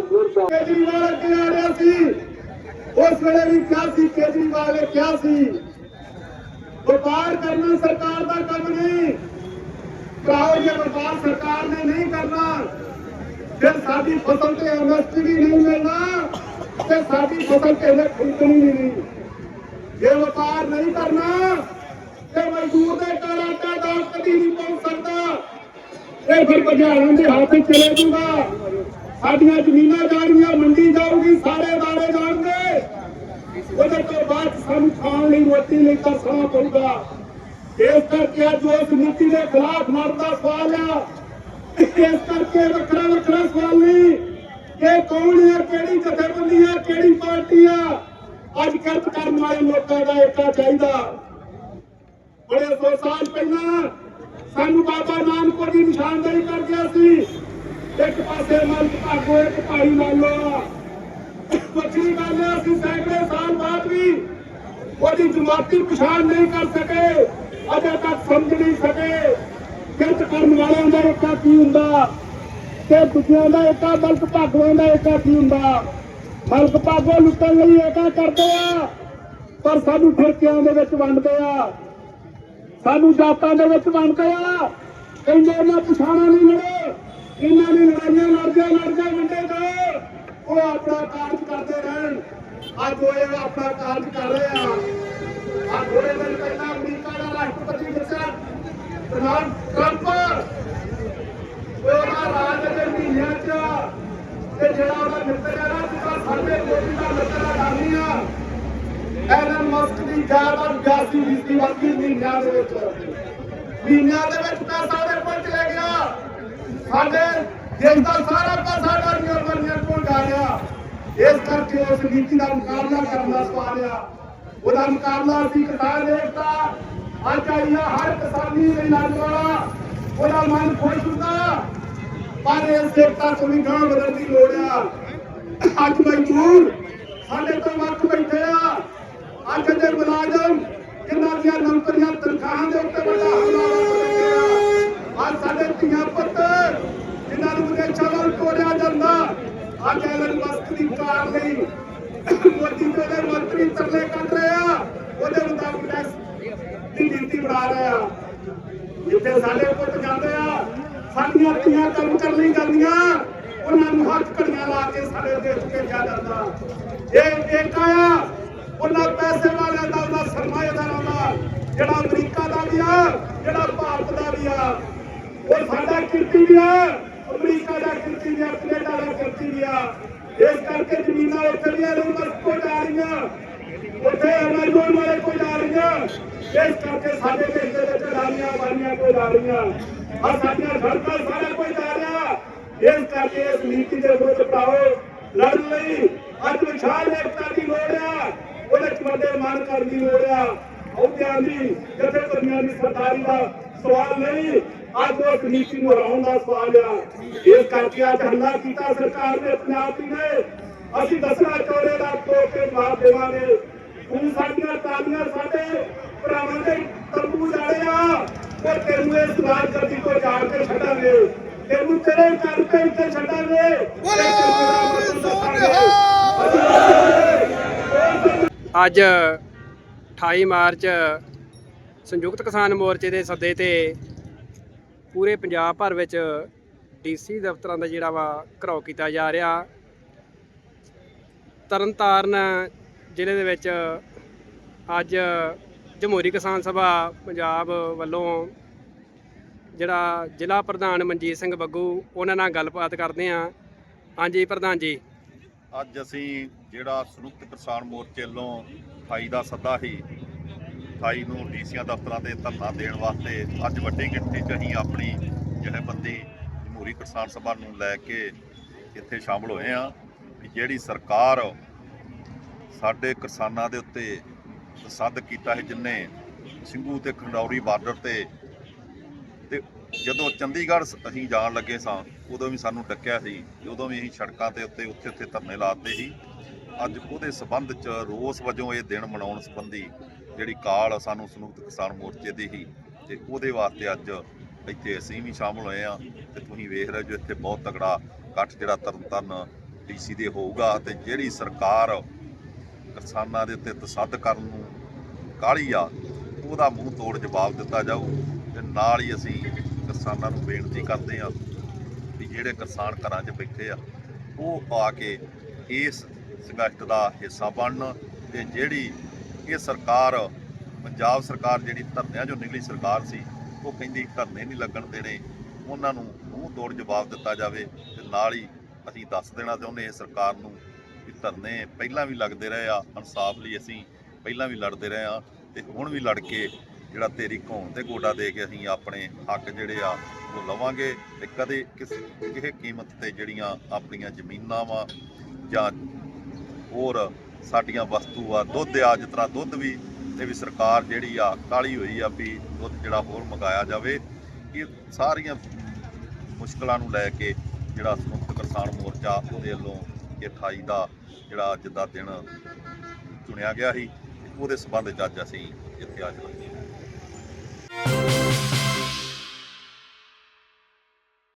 ਮੁਰਦਾਬਾਦ ਕੇਜਰੀਵਾਲ ਅੱਗੇ ਆ ਰਿਹਾ ਸੀ? ਉਸ ਵੇਲੇ ਵੀ ਕਿਹਾ ਸੀ? ਕੇਜਰੀਵਾਲ ਨੇ ਕਿਹਾ ਸੀ, ਵਪਾਰ ਕਰਨਾ ਸਰਕਾਰ ਦਾ ਕੰਮ ਨਹੀਂ। ਕਹੋ ਜੇ ਵਪਾਰ ਸਰਕਾਰ ਨੇ ਨਹੀਂ ਕਰਨਾ ਫਿਰ ਸਾਡੀ ਫਸਲ ਤੇ ਐਮਐਸਪੀ ਵੀ ਨਹੀਂ ਮਿਲਣਾ, ਤੇ ਸਾਡੀ ਫਸਲ ਤੇ ਇਹਨੇ ਖਰੀਦਣੀ ਨਹੀਂ ਜੇ ਵਪਾਰ ਨਹੀਂ ਕਰਨਾ, ਤੇ ਮਜ਼ਦੂਰ ਦੇ ਘਰ ਆਟਾ ਦਾਲ ਕਦੀ ਨਹੀਂ ਪਹੁੰਚ ਸਕਦਾ। ਇਹ ਫਿਰ ਬੁਝਾਰਾਂ ਦੇ ਹੱਥ ਚਲੇ ਜੂਗਾ ਸਾਡੀਆਂ ਜ਼ਮੀਨਾਂ ਜਾਣਗੀਆਂ ਮੰਡੀ ਜਾਊਗੀ, ਸਾਰੇ ਦਾਣੇ ਜਾਣਗੇ। ਉਹਦੇ ਤੋਂ ਬਾਅਦ ਸਾਨੂੰ ਖਾਣ ਲਈ ਰੋਟੀ ਲਈ ਤਰਸਣਾ ਪਊਗਾ। ਇਸ ਕਰਕੇ ਅੱਜ ਉਸ ਨੀਤੀ ਦੇ ਖਿਲਾਫ ਮਰਨ ਸਵਾਲ ਆ। ਇਸ ਕਰਕੇ ਵੱਖਰਾ ਵੱਖਰਾ ਸਵਾਲ ਨਹੀਂ ਕਿ ਕੌਣ ਹੈ ਕਿਹੜੀ ਜਥੇਬੰਦੀ ਹੈ ਕਿਹੜੀ ਪਾਰਟੀ ਆ? ਅੱਜ ਕਿਰਤ ਕਰਨ ਵਾਲੇ ਲੋਕਾਂ ਦਾ ਏਕਾ ਚਾਹੀਦਾ। ਬੜੇ ਸੌ ਸਾਲ ਪਹਿਲਾਂ ਸਾਨੂੰ ਬਾਬਾ ਨਾਨਕ ਦੀ ਨਿਸ਼ਾਨਦੇਹੀ ਕਰ ਗਿਆ ਸੀ। ਇੱਕ ਪਾਸੇ ਮਲਕ ਭਾਗੋ, ਇੱਕ ਭਾਈ ਲਾਲੋ ਵੱਖਰੀ ਗੱਲ ਅਸੀਂ ਸੈਂਕੜੇ ਸਾਲ ਬਾਅਦ ਵੀ ਉਹਦੀ ਜਮਾਤੀ ਪਛਾਣ ਨਹੀਂ ਕਰ ਸਕੇ, ਅਜੇ ਤੱਕ ਸਮਝ ਨਹੀਂ ਸਕੇ ਕਿਰਤ ਕਰਨ ਵਾਲਿਆਂ ਦਾ ਏਕਾ ਕੀ ਹੁੰਦਾ ਤੇ ਦੂਜਿਆਂ ਦਾ ਏਕਾ ਮਲਕ ਭਾਗੋਆਂ ਦਾ ਏਕਾ ਕੀ ਹੁੰਦਾ? ਮਲਕ ਭਾਗੋ ਲੁੱਟਣ ਲਈ ਏਕਾ ਕਰਦੇ ਆ, ਪਰ ਸਾਨੂੰ ਫਿਰਕਿਆਂ ਦੇ ਵਿੱਚ ਵੰਡਦੇ ਆ। ਸਾਨੂੰ ਜਾਤਾਂ ਦੇ ਵਿੱਚ ਵੰਡਦੇ ਆ। ਕਹਿੰਦੇ ਇਹਨਾਂ ਪਛਾਣਾ ਨਹੀਂ ਲੜੇ ਇਹਨਾਂ ਨੇ ਲੜਾਈਆਂ ਲੜਦੇ ਲੜਦੇ ਵੰਡੇ ਗਏ ਉਹ ਆਪਣਾ ਕਾਰਜ ਕਰਦੇ ਰਹਿਣ। ਅੱਜ ਉਹ ਆਪਣਾ ਕਾਰਜ ਕਰ ਰਹੇ ਆ। ਆ ਥੋੜੇ ਦਿਨ ਪਹਿਲਾਂ ਅਮਰੀਕਾ ਦਾ ਰਾਸ਼ਟਰਪਤੀ ਦੱਸਿਆ। Donald Trump. ਉਹਦਾ ਰਾਜ ਦੇ ਮਹੀਨਿਆਂ ਚ ਤੇ ਜਿਹੜਾ ਉਹਦਾ ਮਿੱਤਰ ਹੈ ਨਾ ਜਿਹੜਾ ਸਾਡੇ ਮੋਦੀ ਦਾ ਮਿੱਤਰ ਹੈ ਡਾਨੀਆ ਐਲਨ ਮਸਕ ਦੀ ਜਾਇਦਾਦ 82 ਫੀਸਦੀ ਵੱਧੀ ਮਹੀਨਿਆਂ ਦੇ ਵਿੱਚ। ਮਹੀਨਿਆਂ ਦੇ ਵਿੱਚ ਪੈਸਾ ਉਹਦੇ ਕੋਲ ਚਲੇ ਗਿਆ। ਸਾਡੇ ਦੇਸ਼ ਦਾ ਸਾਰਾ ਪੈਸਾ ਡਾਨੀਆਂ ਬਣੀਆਂ ਕੋਲ ਜਾ ਗਿਆ ਇਸ ਕਰਕੇ ਉਸ ਨੀਤੀ ਦਾ ਮੁਕਾਬਲਾ ਕਰਨ ਦਾ ਸਵਾਲ ਆ। ਉਹਦਾ ਮੁਕਾਬਲਾ ਅਸੀਂ ਕਿਸਾਨ ਏਕਤਾ, ਅੱਜ ਆਈ ਹਰ ਕਿਸਾਨੀ ਲਈ ਲੜਨ ਵਾਲਾ। ਉਹਦਾ ਮਨ ਖੁਸ਼ ਹੁੰਦਾ, ਪਰ ਇਸ ਏਕਤਾ ਤੋਂ ਵੀ ਗਾਂ ਬਦਲਣ ਦੀ ਲੋੜ ਆ। ਅੱਜ ਮਜ਼ਦੂਰ ਸਾਡੇ ਤੋਂ ਵੱਖ ਬੈਠੇ ਆ। ਅੱਜ ਦੇ ਮੁਲਾਜ਼ਮ, ਜਿਨ੍ਹਾਂ ਦੀਆਂ ਨੌਕਰੀਆਂ ਤਨਖਾਹਾਂ ਦੇ ਉੱਤੇ ਵੱਡਾ ਹਮਲਾ ਕਰ ਅੱਜ ਸਾਡੇ ਧੀਆਂ ਪੁੱਤ ਜਿਨ੍ਹਾਂ ਨੂੰ ਵਿਦੇਸ਼ਾਂ ਵੱਲ ਤੋਰਿਆ ਜਾਂਦਾ ਅੱਜ ਐਲਨ ਮਸਕ ਦੀ ਕਾਰ ਲਈ ਮੋਦੀ ਤੇ ਉਹਦੇ ਮੰਤਰੀ ਤਰਲੇ ਕੱਢ ਰਹੇ ਆ। ਉਹਦੇ ਮੁਤਾਬਕ ਟੈਕਸ ਦੀ ਨੀਤੀ ਬਣਾ ਰਹੇ ਆ। ਜਿੱਥੇ ਸਾਡੇ ਪੁੱਤ ਜਾਂਦੇ ਆ, ਸਾਡੀਆਂ ਧੀਆਂ ਕੰਮ ਕਰ ਲਈ ਜਾਂਦੀਆਂ, ਉਹਨਾਂ ਨੂੰ ਹੱਥ ਘੜੀਆਂ ਲਾ ਕੇ ਸਾਡੇ ਦੇਸ਼ ਭੇਜਿਆ ਜਾਂਦਾ। ਇਹ ਇੱਕ ਆ, ਉਹਨਾਂ ਪੈਸੇ ਵਾਲਿਆਂ ਦਾ, ਉਹਨਾਂ ਸਰਮਾਏਦਾਰਾਂ ਦਾ, ਜਿਹੜਾ ਅਮਰੀਕਾ ਦਾ ਵੀ ਆ, ਜਿਹੜਾ ਭਾਰਤ ਦਾ ਵੀ ਆ। ਉਹ ਸਾਡਾ ਕਿਰਤੀ ਵੀ ਆ। ਅਮਰੀਕਾ ਦਾ ਕਿਰਤੀ ਵੀ ਦਾ ਕਿਰਤੀ ਵੀ ਇਸ ਕਰਕੇ ਜ਼ਮੀਨਾਂ ਉੱਥੇ ਵੀ ਰੂਮਸ ਜਾ ਰਹੀਆਂ। ਉੱਥੇ ਅਮਰਜੋਨ ਵਾਲੇ ਕੋਈ ਜਾ ਰਹੀਆਂ। ਇਸ ਕਰਕੇ ਸਾਡੇ ਦੇਸ਼ ਦੇ ਵਿੱਚ ਰਾਨੀਆਂ ਬਾਨੀਆਂ ਕੋਈ ਜਾ ਰਹੀਆਂ। ਆ ਸਾਡੀਆਂ ਸੜਕਾਂ ਸਾਰਾ ਕੋਈ ਜਾ ਰਿਹਾ। ਇਸ ਕਰਕੇ ਇਸ ਨੀਤੀ ਦੇ ਵਿਰੁੱਧ ਪਾਓ ਲੜਨ ਲਈ ਅੱਜ ਵਿਸ਼ਾਲ ਏਕਤਾ ਦੀ ਲੋੜ ਆ। ਉਹਦੇ ਚ ਮਾਨ ਕਰਨ ਦੀ ਲੋੜ ਆ। ਅਹੁਦਿਆਂ ਦੀ ਜਥੇਬੰਦੀਆਂ ਦੀ ਸਰਦਾਰੀ ਦਾ ਸਵਾਲ ਨਹੀਂ ਅੱਜ ਉਸ ਨੀਤੀ ਨੂੰ ਹਰਾਉਣ ਦਾ ਸਵਾਲ ਆ। ਇਸ ਕਰਕੇ ਅੱਜ ਹੱਲਾ ਕੀਤਾ ਸਰਕਾਰ ਨੇ ਪੰਜਾਬ ਦੀ ਨੇ। ਅਸੀਂ ਦੱਸਣਾ ਚਾਹੁੰਦੇ ਦਾ ਤੋਂ ਕੇ ਜਵਾਬ ਦੇਵਾਂਗੇ। ਤੂੰ ਸਾਡੀਆਂ ਤਾਲੀਆਂ ਸਾਡੇ ਭਰਾਵਾਂ ਦੇ ਤੰਬੂ ਜਾੜੇ ਆ। ਉਹ ਤੈਨੂੰ ਇਸ ਰਾਜ ਗੱਦੀ ਤੋਂ ਜਾਣ ਕੇ ਛੱਡਾਂਗੇ। ਤੈਨੂੰ ਤੇਰੇ ਘਰ ਤੇ ਇੱਥੇ ਛੱਡਾਂਗੇ। ਬੋਲੇ! ਅੱਜ 28 ਮਾਰਚ ਸੰਯੁਕਤ ਕਿਸਾਨ ਮੋਰਚੇ ਦੇ ਸੱਦੇ ਤੇ ਪੂਰੇ ਪੰਜਾਬ ਭਰ ਵਿੱਚ ਡੀਸੀ ਦਫ਼ਤਰਾਂ ਦਾ ਜਿਹੜਾ ਵਾ ਘਰਾਓ ਕੀਤਾ ਜਾ ਰਿਹਾ। ਤਰਨਤਾਰਨ ਜ਼ਿਲ੍ਹੇ ਦੇ ਵਿੱਚ ਅੱਜ ਜਮਹੂਰੀ ਕਿਸਾਨ ਸਭਾ ਪੰਜਾਬ ਵੱਲੋਂ ਜਿਹੜਾ ਜ਼ਿਲ੍ਹਾ ਪ੍ਰਧਾਨ ਮਨਜੀਤ ਸਿੰਘ ਬੱਗੂ, ਉਹਨਾਂ ਨਾਲ ਗੱਲਬਾਤ ਕਰਦੇ ਆਂ ਹਾਂਜੀ ਪ੍ਰਧਾਨ ਜੀ। ਅੱਜ ਅਸੀਂ ਜਿਹੜਾ ਸੰਯੁਕਤ ਕਿਸਾਨ ਮੋਰਚੇ ਵੱਲੋਂ 28 ਦਾ ਸੱਦਾ ਸੀ। 28 ਨੂੰ ਡੀਸੀਆਂ ਦਫ਼ਤਰਾਂ ਤੇ ਧਰਨਾ ਦੇਣ ਵਾਸਤੇ ਅੱਜ ਵੱਡੀ ਗਿਣਤੀ 'ਚ ਅਸੀਂ ਆਪਣੀ ਜਥੇਬੰਦੀ ਜਮਹੂਰੀ ਕਿਸਾਨ ਸਭਾ ਨੂੰ ਲੈ ਕੇ ਇੱਥੇ ਸ਼ਾਮਲ ਹੋਏ ਆ ਕਿ ਜਿਹੜੀ ਸਰਕਾਰ ਸਾਡੇ ਕਿਸਾਨਾਂ ਦੇ ਉੱਤੇ ਸੱਦ ਕੀਤਾ ਹੈ ਜਿੰਨੇ ਸਿੰਘੂ ਤੇ ਖੰਡੌਰੀ ਬਾਰਡਰ ਤੇ ਤੇ ਜਦੋਂ ਚੰਡੀਗੜ੍ਹ ਅਸੀਂ ਜਾਣ ਲੱਗੇ ਸਾਂ, ਉਦੋਂ ਵੀ ਸਾਨੂੰ ਡੱਕਿਆ ਸੀ। ਉਦੋਂ ਵੀ ਅਸੀਂ ਸੜਕਾਂ ਤੇ ਉੱਤੇ ਉੱਥੇ ਉੱਥੇ ਧਰਨੇ ਲਾਤੇ ਸੀ। ਅੱਜ ਉਹਦੇ ਸਬੰਧ ਚ ਰੋਸ ਵਜੋਂ ਇਹ ਦਿਨ ਮਨਾਉਣ ਸੰਬੰਧੀ ਜਿਹੜੀ ਕਾਲ ਸਾਨੂੰ ਸੰਯੁਕਤ ਕਿਸਾਨ ਮੋਰਚੇ ਦੀ ਸੀ ਤੇ ਉਹਦੇ ਵਾਸਤੇ ਅੱਜ ਇੱਥੇ ਅਸੀਂ ਵੀ ਸ਼ਾਮਲ ਹੋਏ ਆ ਤੇ ਤੁਸੀਂ ਵੇਖ ਰਹੇ ਜੋ ਇੱਥੇ ਬਹੁਤ ਤਗੜਾ ਇਕੱਠ ਜਿਹੜਾ ਤਰਨਤਾਰਨ ਡੀਸੀ ਦੇ ਹੋਊਗਾ ਤੇ ਜਿਹੜੀ ਸਰਕਾਰ ਕਿਸਾਨਾਂ ਦੇ ਉੱਤੇ ਤਸੱਦ ਕਰਨ ਨੂੰ ਕਾਹਲੀ ਆ, ਉਹਦਾ ਮੂੰਹ ਤੋੜ ਜਵਾਬ ਦਿੱਤਾ ਜਾਊ ਤੇ ਨਾਲ ਹੀ ਅਸੀਂ ਕਿਸਾਨਾਂ ਨੂੰ ਬੇਨਤੀ ਕਰਦੇ ਆ ਵੀ ਜਿਹੜੇ ਕਿਸਾਨ ਘਰਾਂ 'ਚ ਬੈਠੇ ਆ, ਉਹ ਆ ਕੇ ਇਸ ਸੰਘਰਸ਼ ਦਾ ਹਿੱਸਾ ਬਣਨ ਤੇ ਜਿਹੜੀ ਇਹ ਸਰਕਾਰ, ਪੰਜਾਬ ਸਰਕਾਰ ਜਿਹੜੀ ਧਰਨਿਆਂ 'ਚੋਂ ਨਿਕਲੀ ਸਰਕਾਰ ਸੀ, ਉਹ ਕਹਿੰਦੀ ਧਰਨੇ ਨਹੀਂ ਲੱਗਣ ਦੇਣੇ, ਉਹਨਾਂ ਨੂੰ ਮੂੰਹ ਤੋੜ ਜਵਾਬ ਦਿੱਤਾ ਜਾਵੇ ਤੇ ਨਾਲ ਹੀ ਅਸੀਂ ਦੱਸ ਦੇਣਾ ਚਾਹੁੰਦੇ ਹਾਂ ਸਰਕਾਰ ਨੂੰ ਵੀ ਧਰਨੇ ਪਹਿਲਾਂ ਵੀ ਲੱਗਦੇ ਰਹੇ ਆ, ਇਨਸਾਫ ਲਈ ਅਸੀਂ ਪਹਿਲਾਂ ਵੀ ਲੜਦੇ ਰਹੇ ਆ ਤੇ ਹੁਣ ਵੀ ਲੜ ਕੇ ਜਿਹੜਾ ਤੇਰੀ ਘੋਣ ਤੇ ਗੋਡਾ ਦੇ ਕੇ ਅਸੀਂ ਆਪਣੇ ਹੱਕ ਜਿਹੜੇ ਆ ਉਹ ਲਵਾਂਗੇ ਤੇ ਕਦੇ ਕਿਸੇ ਕਿਸੇ ਕੀਮਤ ਤੇ ਜਿਹੜੀਆਂ ਆਪਣੀਆਂ ਜ਼ਮੀਨਾਂ ਵਾ ਜਾਂ ਹੋਰ ਸਾਡੀਆਂ ਵਸਤੂ ਆ, ਦੁੱਧ ਆ, ਜਿਸ ਤਰ੍ਹਾਂ ਦੁੱਧ ਵੀ ਤੇ ਵੀ ਸਰਕਾਰ ਜਿਹੜੀ ਆ, ਕਾਲੀ ਹੋਈ ਆ ਵੀ ਦੁੱਧ ਜਿਹੜਾ ਹੋਰ ਮੰਗਾਇਆ ਜਾਵੇ, ਇਹ ਸਾਰੀਆਂ ਮੁਸ਼ਕਲਾਂ ਨੂੰ ਲੈ ਕੇ ਜਿਹੜਾ ਸੰਯੁਕਤ ਕਿਸਾਨ ਮੋਰਚਾ ਉਹਦੇ ਵੱਲੋਂ ਇਹ 28 ਦਾ ਜਿਹੜਾ ਅੱਜ ਦਾ ਦਿਨ ਚੁਣਿਆ ਗਿਆ ਸੀ, ਉਹਦੇ ਸਬੰਧ ਚ ਅੱਜ ਅਸੀਂ ਇੱਥੇ ਹਾਜ਼ਰ ਹੋਏ